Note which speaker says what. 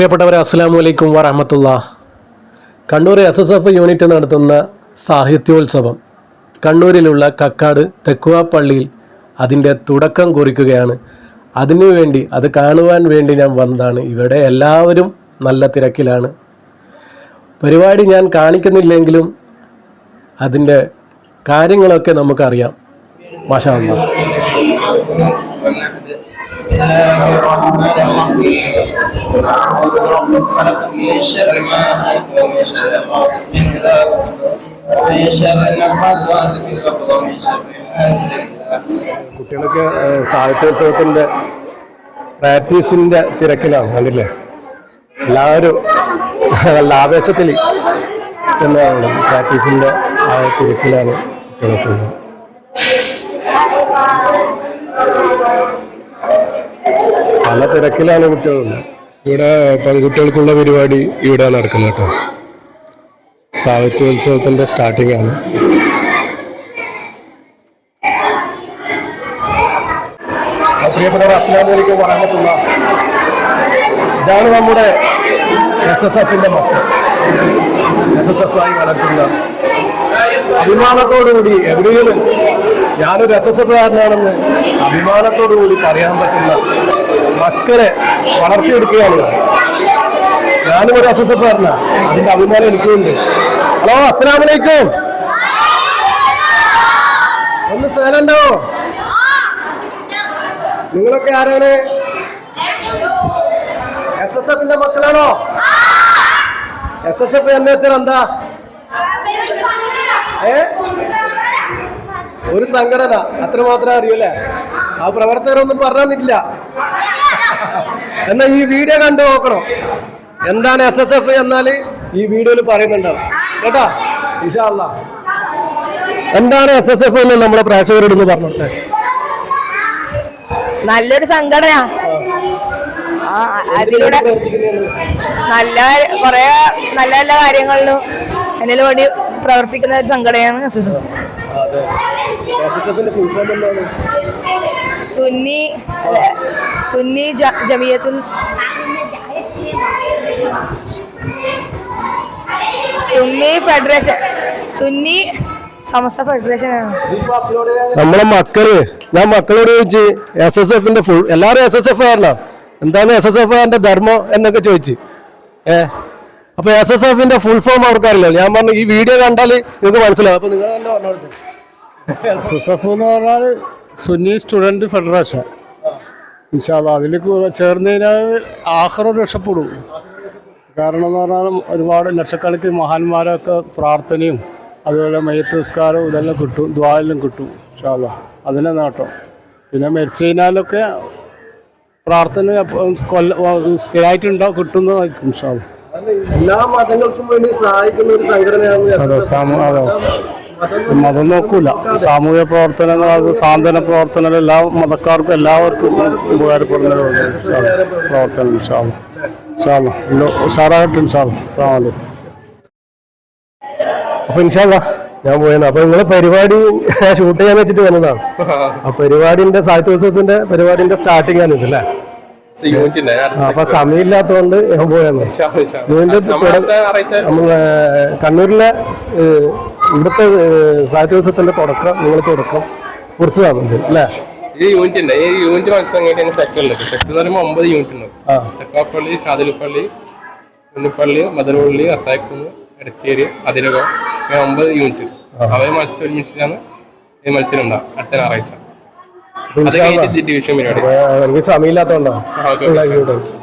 Speaker 1: പ്രിയപ്പെട്ടവരെ അസ്സാം വലൈക്കും വറഹമത്തുള്ള. Kannur S S F unit നടത്തുന്ന സാഹിത്യോത്സവം കണ്ണൂരിലുള്ള കക്കാട് തെക്കുവാപ്പള്ളിയിൽ അതിന്റെ തുടക്കം കുറിക്കുകയാണ്. അതിനുവേണ്ടി അത് കാണുവാൻ വേണ്ടി ഞാൻ വന്നതാണ്. ഇവിടെ എല്ലാവരും നല്ല തിരക്കിലാണ്. പരിപാടി ഞാൻ കാണിക്കുന്നില്ലെങ്കിലും അതിന്റെ കാര്യങ്ങളൊക്കെ നമുക്കറിയാം. മാഷാ കുട്ടികളൊക്കെ സാഹിത്യോത്സവത്തിന്റെ പ്രാക്ടീസിന്റെ തിരക്കിലാണ് കണ്ടില്ലേ? എല്ലാവരും നല്ല ആവേശത്തിൽ എന്താണ് പ്രാക്ടീസിന്റെ ആ തിരക്കിലാണ് കുട്ടികളൊക്കെ പല തിരക്കിലാണ് കുട്ടികളുണ്ട് ഇവിടെ പെൺകുട്ടികൾക്കുള്ള പരിപാടി ഇവിടെ നടക്കുന്നത് കേട്ടോ. സാഹിത്യോത്സവത്തിന്റെ സ്റ്റാർട്ടിംഗ് ആണ്. പ്രിയപ്പെട്ടവർ അസ്ലാം വലൈക്കും വറഹമത്തുള്ള ഇതാണ് നമ്മുടെ എസ് എസ് എഫിന്റെ മക്കൾ. എസ് എസ് എഫ് ആയി വളർത്തുന്ന അഭിമാനത്തോടുകൂടി എവിടെയും ഞാനൊരു എസ് എസ് എഫ് കാരനാണെന്ന് അഭിമാനത്തോടുകൂടി പറയാൻ പറ്റുന്ന മക്കളെ വളർത്തിയെടുക്കുകയാണ്. ഞാനും ഒരു എസ് എസ് എഫ് കാരനാ. അതിന്റെ അഭിമാനം എനിക്കുണ്ട്. ഹലോ അസ്സലാമലൈക്കും ഒന്ന് സേലണ്ടോ നിങ്ങളൊക്കെ ആരാണ്? എസ് എസ് എഫിന്റെ മക്കളാണോ? എസ് എസ് എഫ് എന്ന് വെച്ചാൽ എന്താ? ഏ? ഒരു സംഘടന. അത്ര മാത്രമേ അല്ലേ? ആ പ്രവർത്തകരൊന്നും പറഞ്ഞില്ല എന്നാ ഈ വീഡിയോ കണ്ടു നോക്കണം. എന്താണ് എസ് എസ് എഫ് എന്നാൽ ഈ വീഡിയോയിൽ പറയുന്നുണ്ടാവും കേട്ടാ? ഇഷാല്ല. എന്താണ് എസ് എസ് എഫ് എന്ന് നമ്മുടെ പ്രേക്ഷകരോട് ഒന്ന് പറഞ്ഞോട്ടെ
Speaker 2: നല്ലൊരു സംഘടന. അതിലൂടെ നല്ല കുറെ നല്ല നല്ല കാര്യങ്ങളിലും അതിനു വേണ്ടി പ്രവർത്തിക്കുന്ന ഒരു സംഘടനയാണ് S S F.
Speaker 1: Full form എന്താണ്?
Speaker 2: സുന്നി സുന്നി ജമിയത്തിൽ സുന്നി ഫെഡറേഷൻ സുന്നി സമസ്ത ഫെഡറേഷൻ ആണ്
Speaker 1: നമ്മളെ മക്കൾ ഞാൻ മക്കളോട് ചോദിച്ചു എസ് എസ് എഫിന്റെ ഫുൾ എല്ലാവരും എസ് എസ് എഫ് ആയിരുന്നോ എന്താണ് എസ് എസ് എഫ് ധർമ്മം എന്നൊക്കെ ചോദിച്ചു. ഏ? അപ്പൊ എസ് എസ് എഫിന്റെ ഫുൾ ഫോം അവർക്കറിയില്ല. ഞാൻ പറഞ്ഞു ഈ വീഡിയോ കണ്ടാൽ നിങ്ങൾക്ക് മനസ്സിലാവും. അപ്പൊ നിങ്ങൾ തന്നെ പറഞ്ഞോളൂ
Speaker 3: എസ് എസ് എഫ് എന്ന് പറഞ്ഞാൽ സുന്നി സ്റ്റുഡന്റ് ഫെഡറേഷൻ. ഇൻഷാല്ല അതിലേക്ക് ചേർന്ന് കഴിഞ്ഞാൽ ആഹ്റം രക്ഷപ്പെടും. കാരണം എന്ന് പറഞ്ഞാൽ ഒരുപാട് ലക്ഷക്കണക്കിന് മഹാന്മാരൊക്കെ പ്രാർത്ഥനയും അതുപോലെ മയത്തസ്കാരവും ഇതെല്ലാം കിട്ടും ദ്വാരെല്ലാം കിട്ടും വിശാല അതിനെ നേട്ടം. പിന്നെ മരിച്ചു കഴിഞ്ഞാലൊക്കെ പ്രാർത്ഥന കൊല്ല സ്ഥിരമായിട്ടുണ്ടാവും കിട്ടുന്നതായിരിക്കും വിശാല
Speaker 1: എല്ലാ മതങ്ങൾക്കും വേണ്ടി സഹായിക്കുന്ന ഒരു സംഘടനയാണ്
Speaker 3: അതെ മതം നോക്കൂല. സാമൂഹ്യ പ്രവർത്തനങ്ങൾ അത് സാന്ത്വന പ്രവർത്തനങ്ങൾ എല്ലാ മതക്കാർക്കും എല്ലാവർക്കും ഉപകാരപ്പെടുന്ന പ്രവർത്തനം അസ്സലാമു അലൈക്കും.
Speaker 1: അപ്പൊ ഇൻഷാല്ല ഞാൻ പോയത് അപ്പൊ നിങ്ങളെ പരിപാടി ഷൂട്ട് ചെയ്യാൻ വെച്ചിട്ട് വന്നതാണ്. ആ പരിപാടിന്റെ സാഹിത്യോത്സവത്തിന്റെ പരിപാടിന്റെ സ്റ്റാർട്ടിംഗ് ആണ് ഇതല്ലേ അപ്പൊ സമയമില്ലാത്തതുകൊണ്ട് ഞാൻ പോയെന്ന് കണ്ണൂരിലെ ഇവിടുത്തെ സാഹിത്യോത്സവത്തിന്റെ തുടക്കം നിങ്ങൾ തുടക്കം കുറച്ച് തന്നിട്ടുണ്ട് അല്ലേ?
Speaker 4: ഈ യൂണിറ്റ് ഉണ്ട്. ഈ യൂണിറ്റ് മത്സരം കഴിഞ്ഞാൽ സെക്ടർ സെക്ടർ എന്ന് പറയുമ്പോൾ ഒമ്പത് യൂണിറ്റ് ഉണ്ട് തെക്കാപ്പള്ളി ഷാദിലുപ്പള്ളി ഉണ്ണിപ്പള്ളി മദർപള്ളി അത്തായക്കുന്ന് എടച്ചേരി അതിരകം അങ്ങനെ ഒമ്പത് യൂണിറ്റ് അവർ മത്സരം ഒരുമിച്ചിട്ടാണ് ഈ മത്സരം ഉണ്ടാവും അടുത്ത ഞായറാഴ്ച. അത്. കഴിഞ്ഞിട്ട് ഡിവിഷൻ പരിപാടി.
Speaker 1: അപ്പൊ